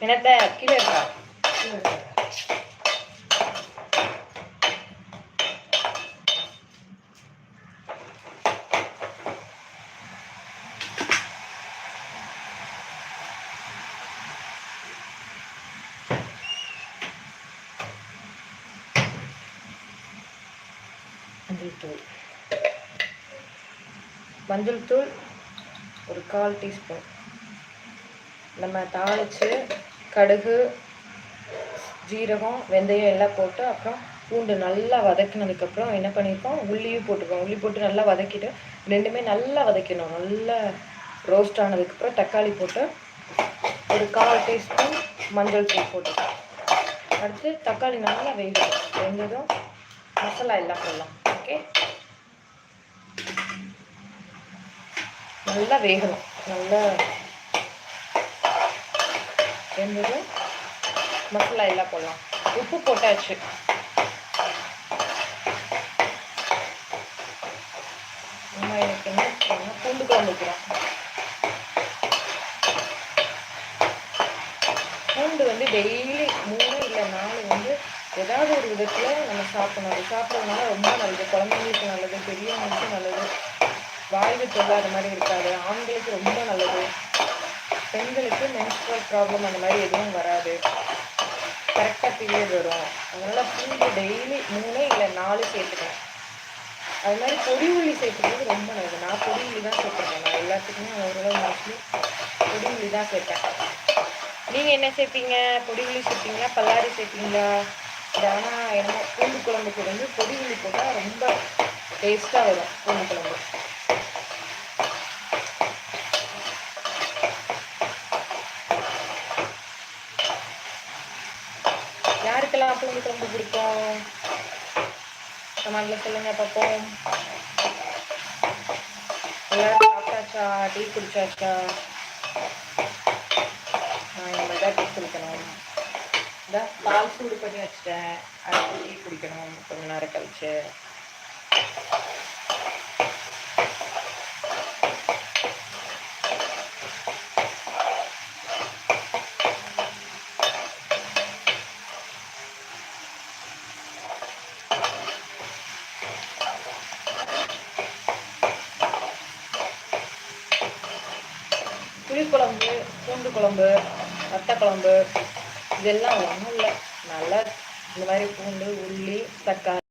என்னத்த? கீழே இருக்கா? மஞ்சள் தூள். மஞ்சள் தூள் ஒரு கால் டீஸ்பூன். நம்ம தாளித்து கடுகு ஜீரகம் வெந்தயம் எல்லாம் போட்டு அப்புறம் பூண்டு நல்லா வதக்கினதுக்கப்புறம் என்ன பண்ணியிருக்கோம் உள்ளியும் போட்டுருக்கோம் உள்ளி போட்டு நல்லா வதக்கிட்டு ரெண்டுமே நல்லா வதக்கணும் நல்லா ரோஸ்ட் ஆனதுக்கப்புறம் தக்காளி போட்டு ஒரு கால் டீஸ்பூன் மஞ்சள் தூள் போட்டு அடுத்து தக்காளி நல்லா வேகும் வெந்ததும் மசாலா எல்லாம் போடலாம். ஓகே நல்லா வேகணும். நல்லா வெந்ததும் மசாலா எல்லாம் போடலாம். உப்பு போட்டாச்சு. அம்மா எனக்கு என்ன பண்ணா பூண்டு குழம்பு வைக்கிறோம் பூண்டு வந்து டெய்லி மூணு இல்லை நாலு வந்து ஏதாவது ஒரு விதத்தில் நம்ம சாப்பிடணும். அது சாப்பிட்றதுனால ரொம்ப நல்லது. குழந்தைங்களுக்கு நல்லது பெரியவங்களுக்கு நல்லது. வாய்வு தொல்லை அது மாதிரி இருக்காது. ஆண்களுக்கு ரொம்ப நல்லது. பெண்களுக்கு மென்ஸ்ட்ரல் ப்ராப்ளம் அந்த மாதிரி எதுவும் வராது. கரெக்டாக பீரியட் வரும். அதனால் பூண்டு டெய்லி மூணு இல்லை நாலு சேர்த்துக்கணும். அது மாதிரி பொடி உள்ளி சேர்த்துக்கிறது ரொம்ப நல்லது. நான் பொடி உள்ளி தான் சேர்த்துருக்கேன் நான் எல்லாத்துக்குமே ஓரளவு மோஸ்ட்லி பொடி உள்ளி தான் சேர்ப்பேன். நீங்கள் என்ன சேர்ப்பீங்க? பொடி உள்ளி சேர்ப்பீங்களா? பல்லாரி சேர்ப்பீங்களா? இது ஆனால் என்னமோ பூண்டு குழம்புக்கு வந்து பொடி உள்ளி போட்டால் ரொம்ப டேஸ்ட்டாக வரும். பூண்டு குழம்பு. யாருக்கெல்லாம் பூண்டு குழம்பு பிடிக்கும்? கமெண்ட்ல சொல்லுங்க பார்ப்போம். எல்லாரும் சாப்பிட்டாச்சா? டீ குடிச்சாச்சா? நான் இனிமேல் தான் டீ குடிக்கணும். இதான் பால் சூடு பண்ணி வச்சுட்டேன். அது டீ குடிக்கணும். கொஞ்ச நேரம் கழிச்சு புளிக்குழம்பு பூண்டு குழம்பு வத்தக்குழம்பு இதெல்லாம் ஒன்றும் இல்லை. நல்லா இந்த மாதிரி பூண்டு உள்ளி தக்காளி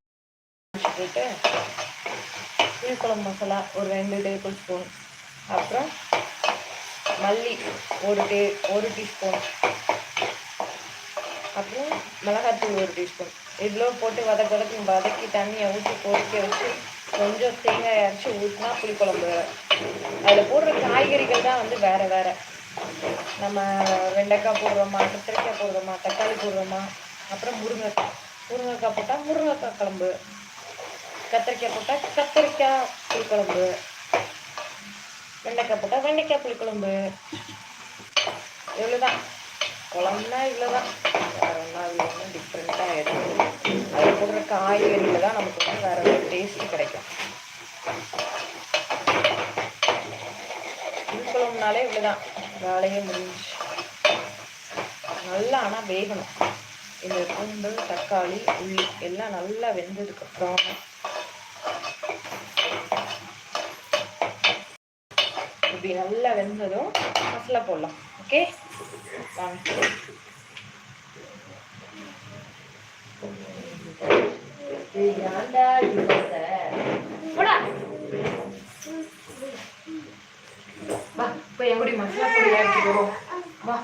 போட்டு புளிக்குழம்பு மசாலா ஒரு ரெண்டு டேபிள் ஸ்பூன் அப்புறம் மல்லி ஒரு டே ஒரு டீஸ்பூன் அப்புறம் மிளகாத்தூள் ஒரு டீஸ்பூன் இவ்வளோ போட்டு வதக்க வதக்கி வதக்கி தண்ணியை ஊற்றி கொதிக்க வச்சு கொஞ்சம் தேங்காய் அரைச்சி ஊற்றினா புளிக்குழம்பு. அதில் போடுற காய்கறிகள் தான் வந்து வேறு வேறு. நம்ம வெண்டைக்காய் போடுறோமா கத்திரிக்காய் போடுறோமா தக்காளி போடுறோமா அப்புறம் முருங்கைக்காய். முருங்கைக்காய் போட்டால் முருங்கைக்காய் குழம்பு. கத்திரிக்காய் போட்டால் கத்திரிக்காய் புளிக்குழம்பு வெண்டைக்காய் போட்டால் வெண்டைக்காய் புளிக்குழம்பு இவ்வளோதான் குழம்புனா இவ்வளோதான் வேறு ஒன்றா அதில் ஒன்றும் டிஃப்ரெண்ட்டாக ஆகிடும் அது போடுற காய்கறியில் தான் நமக்கு வந்து வேறு ஒரு டேஸ்ட் கிடைக்கும். புளிக்குழம்புனாலே இவ்வளோதான் வேலையே முடிஞ்சிச்சு. நல்லா ஆனால் வேகணும். இந்த பூண்டு தக்காளி உள்ளி எல்லாம் நல்லா வெந்ததுக்கப்புறம் இப்படி நல்லா வெந்ததும் மசாலா போடலாம். ஓகே வாங்க. போடா. வா இப்போ என் கூட மசாலா பொடி ஆக்கிடுவோம் வரும் வா.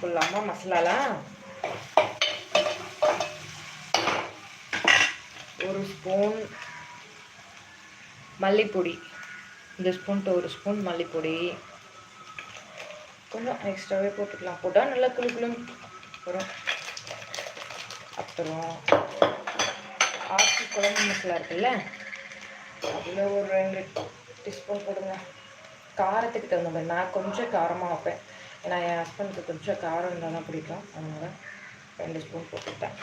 போடலாமா? மசாலாலாம் ஒரு ஸ்பூன் மல்லிப்பொடி. இந்த ஸ்பூன்ட்டு ஒரு ஸ்பூன் மல்லிப்பொடி. கொஞ்சம் எக்ஸ்ட்ராவே போட்டுக்கலாம். போட்டால் நல்லா குளு குளுன்னு வரும். அப்புறம் ஆச்சி குழம்பு மசாலா இருக்குல்ல? அதில் ஒரு ரெண்டு டீஸ்பூன் போடுங்க. காரத்துக்கு தகுந்த மாதிரி. நான் கொஞ்சம் காரமாக வைப்பேன். ஏன்னா என் ஹஸ்பண்டுக்கு கொஞ்சம் காரம் இருந்தால் தான் பிடிக்கும். அதனால் ரெண்டு ஸ்பூன் போட்டுட்டேன்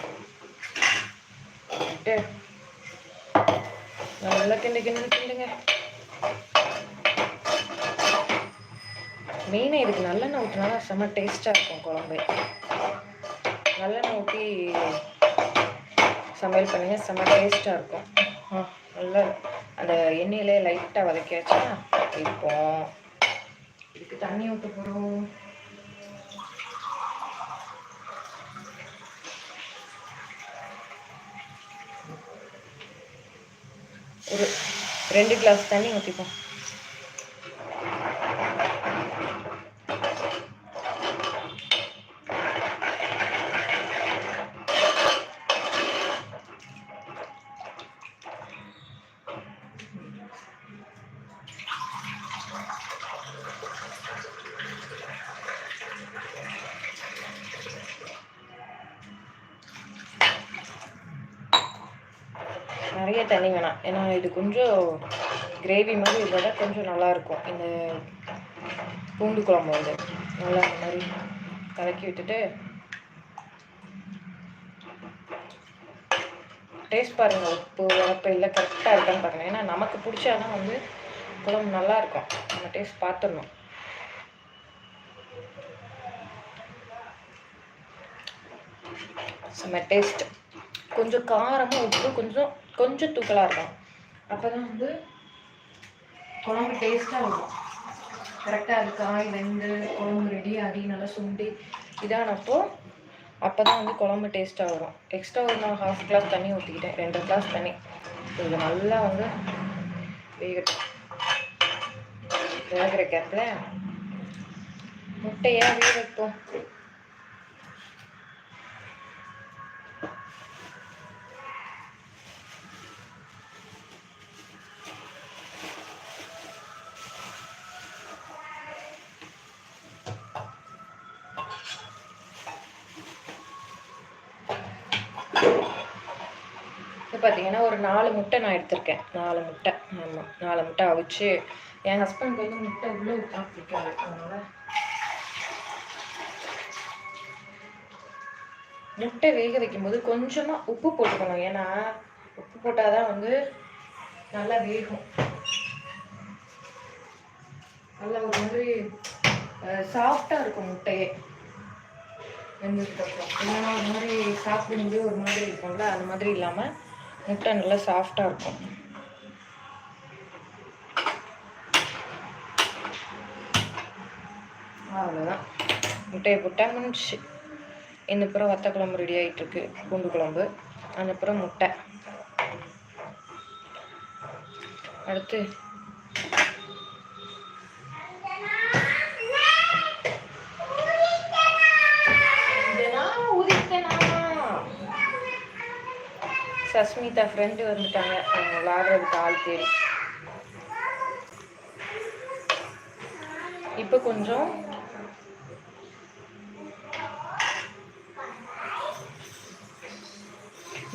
போட்டு நல்லா கிண்டி கிண்டி கிண்டுங்க. மெயினாக இதுக்கு நல்லெண்ணெய் ஊற்றினா செம்ம டேஸ்ட்டாக இருக்கும் குழம்பு. நல்லெண்ணெய் ஊற்றி சமையல் பண்ணிங்க செம்ம டேஸ்ட்டாக இருக்கும். நல்லா அந்த எண்ணெயிலே லைட்டாக வதக்கியாச்சுன்னா இப்போ இதுக்கு தண்ணி ஊற்ற போகிறோம் ஒரு ரெண்டு கிளாஸ் தண்ணி ஊற்றிப்போம் நிறைய தண்ணி வேணாம். ஏன்னா இது கொஞ்சம் கிரேவி மாதிரி விட கொஞ்சம் நல்லா இருக்கும். இந்த பூண்டு குழம்பு வந்து. நல்லா இந்த மாதிரி கலக்கி விட்டுட்டு டேஸ்ட் பாருங்கள் உப்பு உரப்பு இல்லை கரெக்டாக இருக்கான்னு பாருங்கள் ஏன்னா நமக்கு பிடிச்சாதான் வந்து குழம்பு நல்லாயிருக்கும் நம்ம டேஸ்ட் பார்த்துடணும் செம்ம டேஸ்ட்டு கொஞ்சம் காரமும் உப்பு கொஞ்சம் கொஞ்சம் தூக்கலாக இருக்கும். அப்போ தான் வந்து குழம்பு டேஸ்ட்டாக இருக்கும். கரெக்டாக அது காய் வெந்து குழம்பு ரெடி ஆகி நல்லா சுண்டி இதானப்போ அப்போ தான் வந்து குழம்பு டேஸ்ட்டாக வரும். எக்ஸ்ட்ரா ஒரு நான் ஹாஃப் கிளாஸ் தண்ணி ஊற்றிக்கிட்டேன் ரெண்டு கிளாஸ் தண்ணி. இது நல்லா வந்து வேகட்டும். வேகிற கேப்பில் முட்டையாக வேக வைப்போம் இது பார்த்தீங்கன்னா ஒரு நாலு முட்டை நான் எடுத்திருக்கேன். நாலு முட்டை. ஆமாம் நாலு முட்டை அவிச்சு என் ஹஸ்பண்ட் வந்து முட்டை உள்ளே விட்டா பிடிக்காது அதனால் முட்டை வேக வைக்கும்போது கொஞ்சமாக உப்பு போட்டுக்கணும். ஏன்னா உப்பு போட்டால் தான் வந்து நல்லா வேகும். நல்லா ஒரு மாதிரி சாஃப்டாக இருக்கும் முட்டையே. வெந்ததுக்கப்புறம். இல்லைன்னா ஒரு மாதிரி சாப்பிடும்போது ஒரு மாதிரி இருக்கும்ல? அந்த மாதிரி இல்லாமல் முட்டை நல்லா சாஃப்டாக இருக்கும். அவ்வளோதான் முட்டையை போட்டால் முடிஞ்சிச்சு. இந்த புறம் வத்த குழம்பு ரெடி ஆகிட்டுருக்கு பூண்டு குழம்பு அந்த புறம் முட்டை. அடுத்து இதெல்லாம் உதித்தனா? சஸ்மிதா ஃப்ரெண்டு வந்துட்டாங்க. அவங்க விளாடுறதுக்கு ஆள் தேடி. இப்போ கொஞ்சம்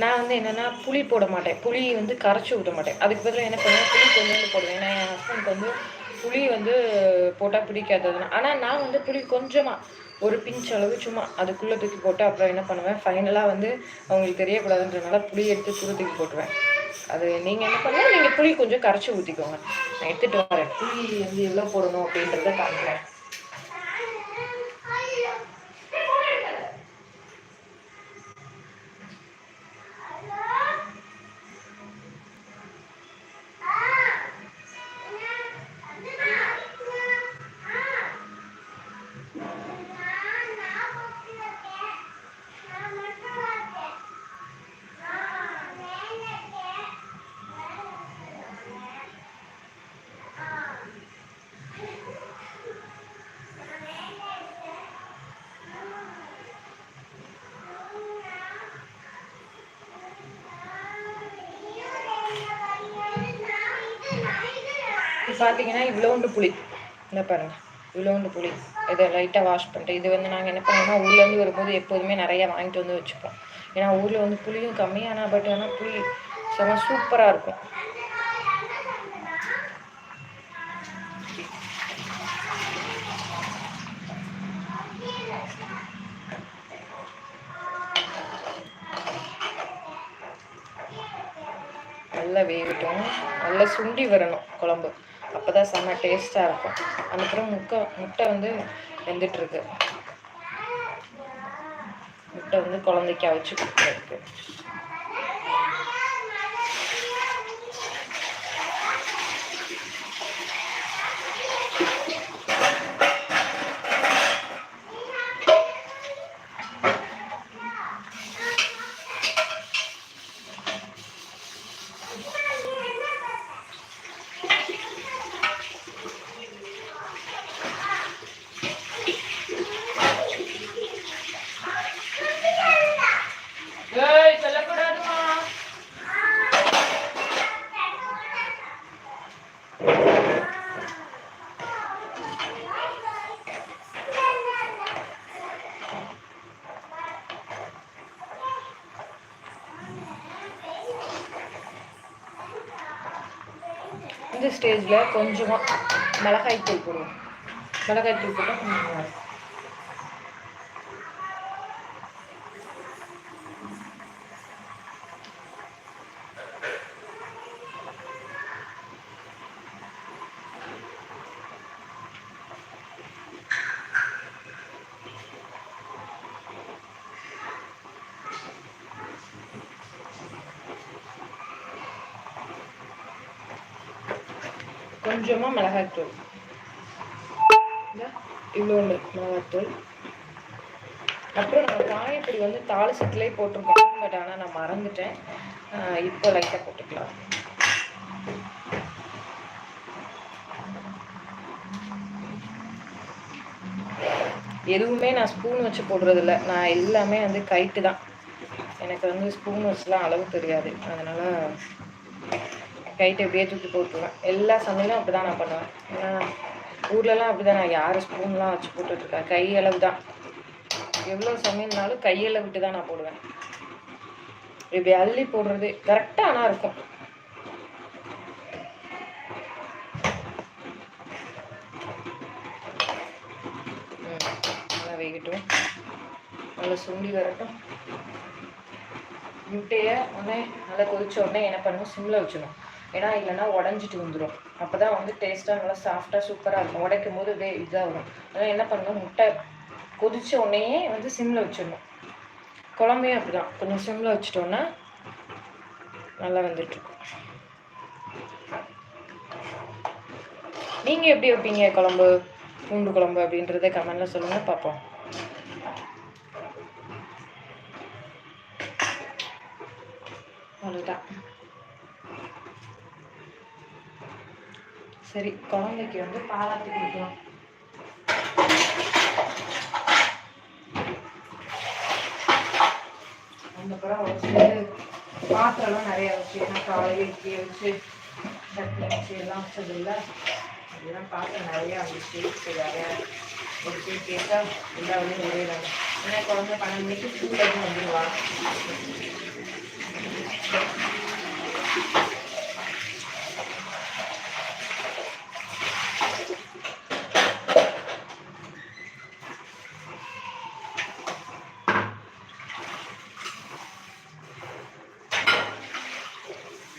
நான் வந்து என்னென்னா புளி போட மாட்டேன். புளி வந்து கரைச்சி விட மாட்டேன். அதுக்கு பதிலாக என்ன பண்ணுவேன்? புளி கொஞ்சம் போடுவேன். ஏன்னா என் ஹஸ்பண்டுக்கு வந்து புளி வந்து போட்டால் பிடிக்காததுனா ஆனால் நான் வந்து புளி கொஞ்சமாக ஒரு பிஞ்ச் அளவு சும்மா அதுக்குள்ளே தூக்கி போட்டு அப்புறம் என்ன பண்ணுவேன்? ஃபைனலாக வந்து அவங்களுக்கு தெரியக்கூடாதுன்றனால புளி எடுத்து துரு தூக்கி போட்டுருவேன். அது நீங்கள் என்ன பண்ணுங்க நீங்கள் புளி கொஞ்சம் கரைச்சி ஊற்றிக்கோங்க நான் எடுத்துகிட்டு வரேன். புளி வந்து எவ்வளோ போடணும் அப்படின்றத காட்டுறேன் பார்த்தீங்கன்னா இவ்வளோண்டு புளி. இந்த பாருங்க. இவ்வளோண்டு புளி. இதை லைட்டாக வாஷ் பண்ணிட்டு இது வந்து நாங்கள் என்ன பண்ணுவோம்னா ஊர்லேருந்து வரும்போது எப்போதுமே நிறையா வாங்கிட்டு வந்து வச்சுப்போம். ஏன்னா ஊரில் வந்து புளியும் கம்மியானா பட் ஆனால் புளி செம சூப்பராக இருக்கும். நல்லா வேகட்டும். நல்லா சுண்டி வரணும் குழம்பு. அப்போ தான் செம்ம டேஸ்ட்டாக இருக்கும். அதுக்கப்புறம் முட்டை முட்டை வந்து வெந்துட்டுருக்கு. முட்டை வந்து குழந்தைக்கு அவிச்சு கொடுத்துருக்கு இந்த ஸ்டேஜில் கொஞ்சமாக மிளகாய் தூள் போடுவோம். மிளகாய் தூள் போட்டால் கொஞ்சம் கொஞ்சமாக மிளகாய்த்தூள். இவ்வளோண்டு மிளகாய்த்தூள். அப்புறம் நம்ம காயப்பொடி வந்து தாளிசத்துலேயே போட்டிருக்கோம் பட் ஆனால் நான் மறந்துட்டேன். இப்போ லைட்டாக போட்டுக்கலாம். எதுவுமே நான் ஸ்பூன் வச்சு போடுறதில்ல. நான் எல்லாமே வந்து கைட்டு தான். எனக்கு வந்து ஸ்பூன் வச்சுலாம் அளவு தெரியாது. அதனால் கைட்டு எப்படியே தூக்கி போட்டுருவேன். எல்லா சமையலும் அப்படி தான் நான் பண்ணுவேன். ஏன்னா ஊர்லலாம் அப்படி தான் நான் யார் ஸ்பூன்லாம் வச்சு போட்டுட்ருக்கேன். கை அளவு தான் எவ்வளோ சமையல்னாலும் கையளவுட்டு தான் நான் போடுவேன். இப்படி அள்ளி போடுறது கரெக்டாக ஆனால் இருக்கும். நல்லா வேகட்டும். நல்லா சுண்டி வரட்டும். முட்டையை உடனே நல்லா கொதிச்ச உடனே என்ன பண்ணணும்? சிம்மில் வச்சிடணும். ஏன்னா இல்லைன்னா உடஞ்சிட்டு வந்துடும் அப்போ தான் வந்து டேஸ்ட்டாக நல்லா சாஃப்டாக சூப்பராக இருக்கும் உடைக்கும் போது இதே இதாக வரும் அதனால் என்ன பண்ணணும்? முட்டை கொதிச்ச உடனேயே வந்து சிம்மில் வச்சிடணும். குழம்பையும் அப்படி தான் கொஞ்சம் சிம்மில் வச்சிட்டோன்னா நல்லா வந்துட்டுருக்கும். நீங்கள் எப்படி வைப்பீங்க குழம்பு? பூண்டு குழம்பு அப்படின்றத கமெண்டில் சொல்லுங்கள் பார்ப்போம். அவ்வளோதான் சரி குழந்தைக்கு வந்து பாலாத்தி கொடுக்கலாம். அதுக்கப்புறம் வச்சு பாத்திரம்லாம் நிறையா வச்சு ஏன்னா காலையில் இட்லி வச்சு சட்னி வச்சு எல்லாம் வச்சதில்ல. அதெல்லாம் பாத்திரம் நிறையா வந்துச்சு சரி நிறையா ஒரு பேர் கேட்டால் எல்லா வழியும் ஒரே ஏன்னா குழந்தை பன்னெண்டு மணிக்கு ஸ்கூல்லேருந்து வந்துடுவான்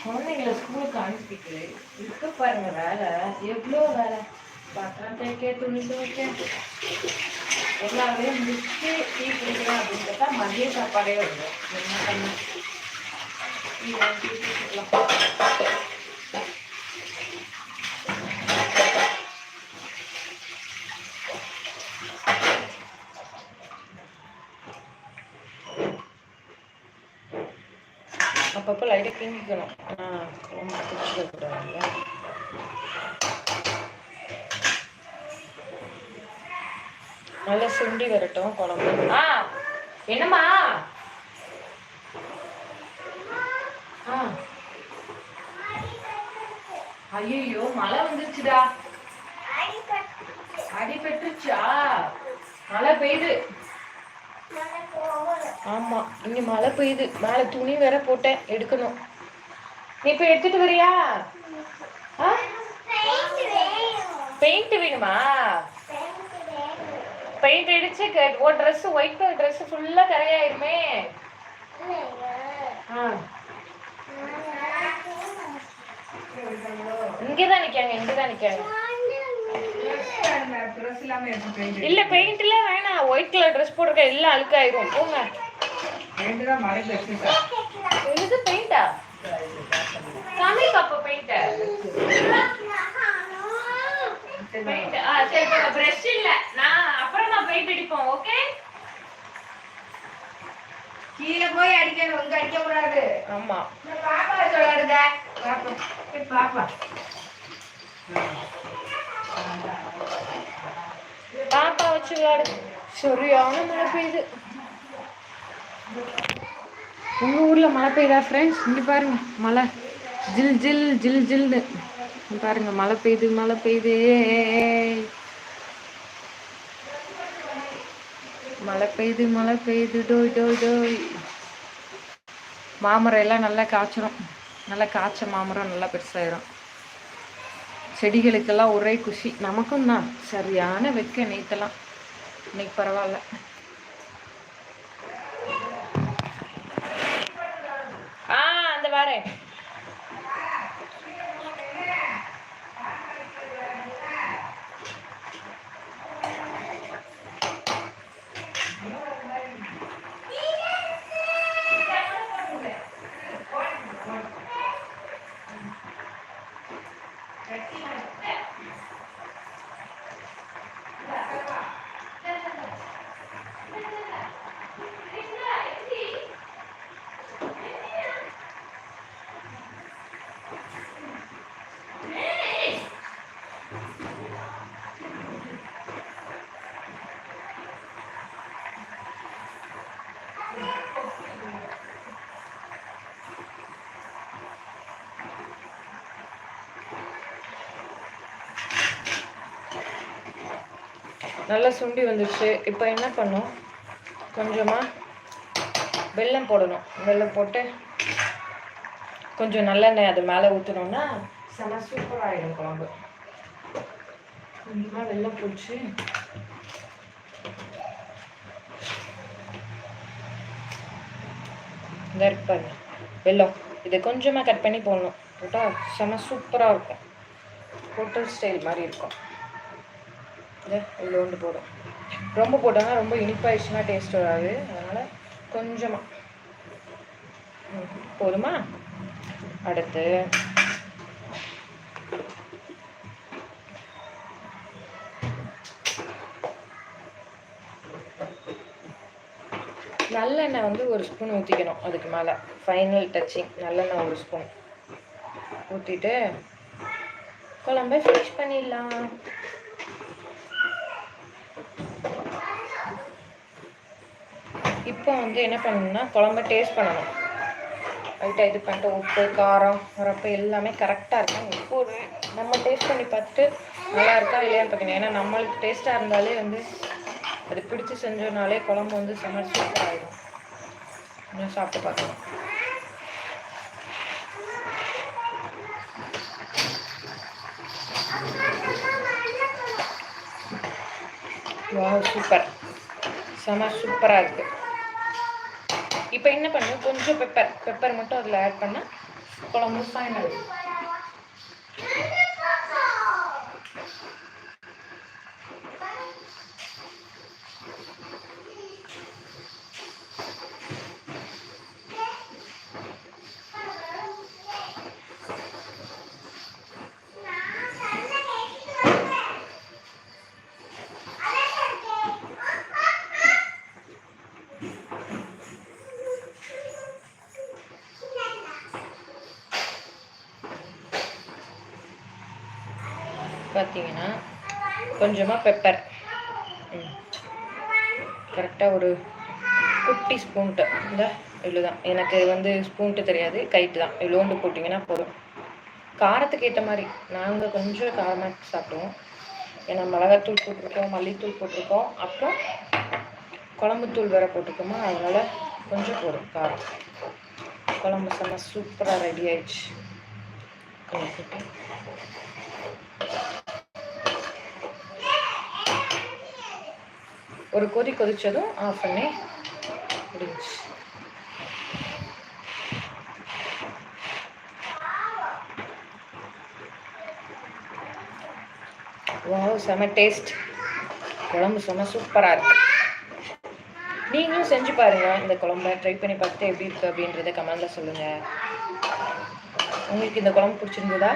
குழந்தைங்களை ஸ்கூலுக்கு அனுப்பிட்டு இருக்க பாருங்க வேலை எவ்வளோ வேலை பாத்திரம் தேய்க்க துணி துவைக்க எல்லா வேலையும் முடிச்சு டீ குடிக்கலாம் அப்படின்னு பார்த்தா மதிய சாப்பாடே வரும் என்ன பண்ண டீ வாங்கி குடிக்கலாம் அப்பப்போ லைட்டாக கிண்டிக்கணும் ஆனால் குழம்பு பிடிச்சிடக்கூடாதுல்ல நல்லா சுண்டி வரட்டும் குழம்பு. ஆ என்னம்மா? ஆ. ஐயோ மழை வந்துருச்சுடா. அடி பெற்றுச்சா? மழை பெய்யுது. ஆமா இங்க மழை பெய்யுது. மேல துணி வேற போட்டேன் எடுக்கணும். நீ இப்ப எடுத்துட்டு வரியா? பெயிண்ட் வேணுமா? பெயிண்ட் அடிச்சு ஓ ட்ரெஸ் ஒயிட் கலர் ட்ரெஸ் ஃபுல்லா கரையாயிருமே. இங்கதான் நிக்காங்க இங்கதான் நிக்காங்க. இல்ல பெயிண்ட் எல்லாம் வேணாம். ஒயிட் கலர் ட்ரெஸ் போட்டுருக்க எல்லாம் அழுக்காயிரும். போங்க. இது பெயிண்டா காமி பாப்பா பெயிண்ட் பெயிண்ட் ஆ? சரி பிரஷ் இல்ல. நான் பெயிண்ட் அடிப்போம் ஓகே கீழே போய் அடிக்கணும் இங்க அடிக்க கூடாது. ஆமா. பாப்பா சொல்லாடுங்க பாப்பா பாப்பா. பாப்பா வச்சு விளையாடு. சரியான மழை பெய்யுது. உங்க ஊர்ல மழை பெய்யுதா ஃப்ரெண்ட்ஸ் இங்க பாருங்க மழை. ஜில் ஜில் ஜில் ஜில்னு. பாருங்க மழை பெய்யுது மழை பெய்யுது. மழை பெய்யுது மழை பெய்யுது டோய் டோய் டோய். மாமரம் எல்லாம் நல்லா காய்ச்சிரும். நல்லா காய்ச்ச மாமரம் நல்லா பெருசாயிரும். செடிகளுக்கெல்லாம் ஒரே குஷி. நமக்கும் தான் சரியான வெக்க நேத்தெல்லாம் இன்னைக்கு பரவாயில்ல ஆ அந்த வரேன் நல்லா சுண்டி வந்துடுச்சு இப்போ என்ன பண்ணும் கொஞ்சமாக வெல்லம் போடணும். வெல்லம் போட்டு கொஞ்சம் நல்லெண்ணெய் அது மேலே ஊற்றினோம்னா செம சூப்பராகிடும் குழம்பு. கொஞ்சமாக வெல்லம் போச்சு இந்த வெல்லம். இதை கொஞ்சமாக கட் பண்ணி போடணும். போட்டால் செம சூப்பராக இருக்கும். ஹோட்டல் ஸ்டைல் மாதிரி இருக்கும். உள்ளோண்டு போடும். ரொம்ப போட்டாங்கன்னா ரொம்ப இனிப்பாயிடுச்சுன்னா டேஸ்ட் வராது. அதனால் கொஞ்சமாக போதுமா? அடுத்து. நல்லெண்ணெய் வந்து ஒரு ஸ்பூன் ஊற்றிக்கணும் அதுக்கு மேலே. ஃபைனல் டச்சிங் நல்லெண்ணெய் ஒரு ஸ்பூன் ஊற்றிட்டு குழம்பை ஃபினிஷ் பண்ணிடலாம். இப்போ வந்து என்ன பண்ணணும்னா குழம்ப டேஸ்ட் பண்ணணும். லைட்டாக இது பண்ணிட்டு உப்பு காரம் உரப்பு எல்லாமே கரெக்டாக இருக்கும். உப்பு நம்ம டேஸ்ட் பண்ணி பார்த்துட்டு நல்லா இருக்கா இல்லையான்னு பார்க்கணும். ஏன்னா நம்மளுக்கு டேஸ்ட்டாக இருந்தாலே வந்து அது பிடிச்சி செஞ்சோனாலே குழம்பு வந்து செம்ம சூப்பர் ஆகிடும் இன்னும் சாப்பிட்டு பார்க்கலாம். வா சூப்பர் செம சூப்பராக இருக்குது இப்போ என்ன பண்ணு? கொஞ்சம் பெப்பர் பெப்பர் மட்டும் அதில் ஆட் பண்ணால் குழம்பு ஃபைனல் பார்த்தீங்கன்னா கொஞ்சமாக பெப்பர் கரெக்டாக ஒரு குட்டி ஸ்பூன்ட்டு. இந்த இவ்வளோ தான் எனக்கு வந்து ஸ்பூன்ட்டு தெரியாது கைட்டு தான். இவ்வளோண்டு போட்டிங்கன்னா போதும். காரத்துக்கு ஏற்ற மாதிரி நாங்கள் கொஞ்சம் காரமாக சாப்பிடுவோம். ஏன்னா மிளகாத்தூள் போட்டிருக்கோம் மல்லித்தூள் போட்டிருக்கோம். அப்புறம் குழம்புத்தூள் வேற போட்டிருக்கோமா அதனால் கொஞ்சம் போதும் காரம். குழம்பு செம்ம சூப்பராக ரெடி ஆயிடுச்சு கொஞ்சம் போட்டு. ஒரு கொதி கொதித்ததும் ஆஃப் பண்ணி முடிஞ்சு வாவ் செம டேஸ்ட் குழம்பு செம சூப்பராக இருக்கு. நீங்களும் செஞ்சு பாருங்கள் இந்த குழம்ப ட்ரை பண்ணி பார்த்துட்டு எப்படி இருக்கு அப்படின்றத கமெண்டில் சொல்லுங்கள் உங்களுக்கு இந்த குழம்பு பிடிச்சிருந்ததா?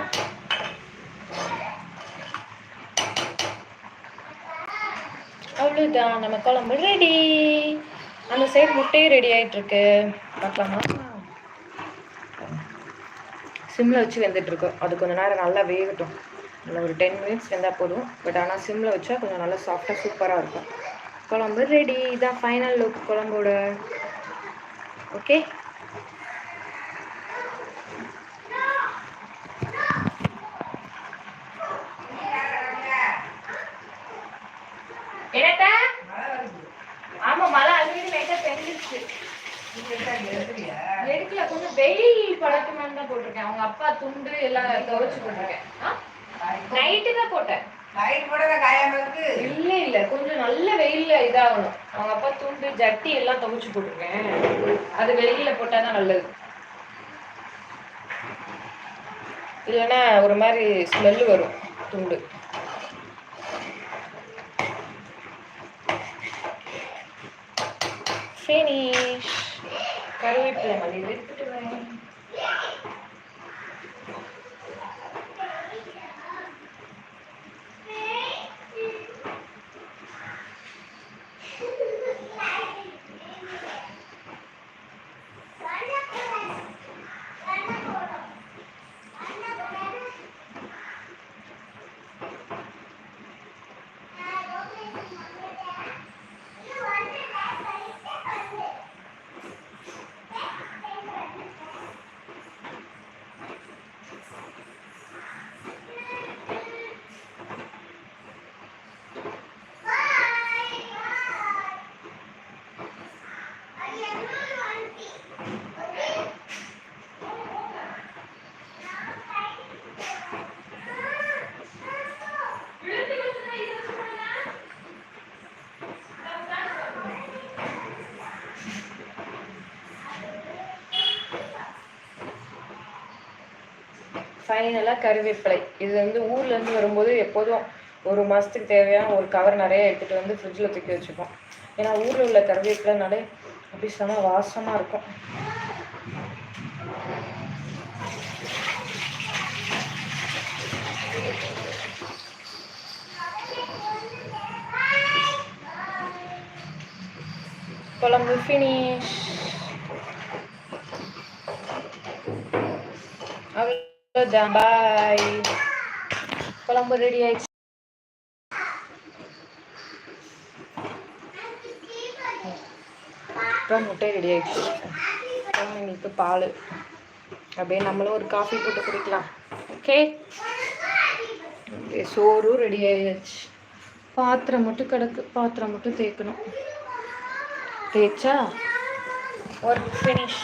அவ்வளோதான் நம்ம குழம்பு ரெடி அந்த சைடு முட்டையும் ரெடி ஆகிட்டுருக்கு பார்க்கலாமா? சிம்மில் வச்சு வெந்துட்டுருக்கோம் அது கொஞ்சம் நேரம் நல்லா வேகட்டும். ஒரு டென் மினிட்ஸ் வெந்தால் போதும். பட் ஆனால் சிம்மில் வச்சா கொஞ்சம் நல்லா சாஃப்டாக சூப்பராக இருக்கும். குழம்பு ரெடி இதான் ஃபைனல் லுக் குழம்போட. ஓகே எடுக்கல கொஞ்சம் வெயில் படட்டுமான்னு தான் போட்டிருக்கேன். அவங்க அப்பா துண்டு எல்லாம் துவைச்சு போட்டிருக்கேன். நைட்டு தான் போட்டேன். லைட் போடவே காயாம இருக்கு இல்ல இல்ல. கொஞ்சம் நல்ல வெயில்ல இதாகணும். அவங்க அப்பா துண்டு ஜட்டி எல்லாம் துவைச்சு போட்டிருக்கேன். அது வெயில்ல போட்டாதான் நல்லது. இல்லைன்னா ஒரு மாதிரி ஸ்மெல் வரும் துண்டு. ஃபினிஷ் கருவேப்பிலை மல்லி எடுத்துட்டு ஃபைனலாக கருவேப்பிலை. இது வந்து ஊர்லேருந்து வரும்போது எப்போதும் ஒரு மாதத்துக்கு தேவையான ஒரு கவர் நிறைய எடுத்துகிட்டு வந்து ஃப்ரிட்ஜில் தூக்கி வச்சுப்போம். ஏன்னா ஊரில் உள்ள கருவேப்பிலைனாலே அப்படி செம வாசமாக இருக்கும். குழம்பு ஃபினிஷ் அவ்வளோதான் பாய் குழம்பு ரெடி ஆயிடுச்சு. அப்புறம் முட்டை ரெடி ஆயிடுச்சு. அப்புறம் இன்னைக்கு பால். அப்படியே நம்மளும் ஒரு காஃபி போட்டு குடிக்கலாம். ஓகே அப்படியே சோறும் ரெடி ஆயிடுச்சு பாத்திரம் மட்டும் கிடக்கு. பாத்திரம் மட்டும் தேய்க்கணும். தேய்ச்சா ஒர்க் ஃபினிஷ்